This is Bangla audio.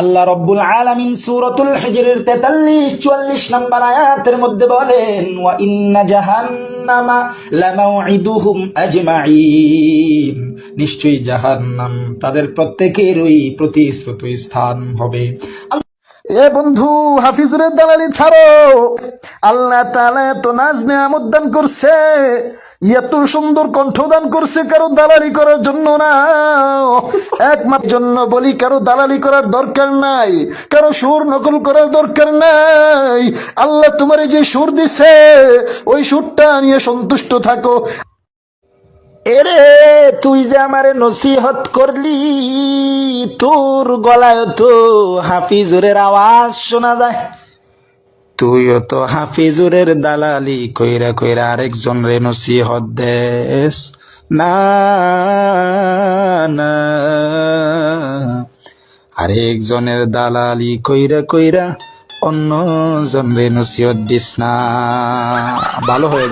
আল্লাহ রব্বুল আলামিন সূরাতুল হিজরের 43 44 নম্বর আয়াতের মধ্যে বলেন, ওয়া ইন্না জাহান্নামা লামাউইদুহুম আজমাইন নিশ্চয়ই জাহান্নাম তাদের প্রত্যেকেরই প্রতিশ্রুত স্থান হবে। এ বন্ধু, হাফিজুরের দালালি ছাড়ো। আল্লাহ তাআলা এত নাজ নেয়ামত দান করছে, এত সুন্দর কণ্ঠদান করছে, কারও দালালি করার জন্য না। একমাত্র জন্য বলি, কারও দালালি করার দরকার নাই, কারও সুর নকল করার দরকার নাই। আল্লাহ তোমার যে সুর দিছে, ওই সুরটা নিয়ে সন্তুষ্ট থাকো। এরে, তুই যে আমারে নসিহত করলি, তোর গলায় তো হাফিজুরের আওয়াজ শোনা যায়। তুইও তো হাফিজুরের দালালি কইরা কইরা আরেকজন রে নসিহত দেশ না না। আরেকজনের দালালি কইরা কইরা অন্য জন রে নসিহত দিস না। ভালো হয়ে।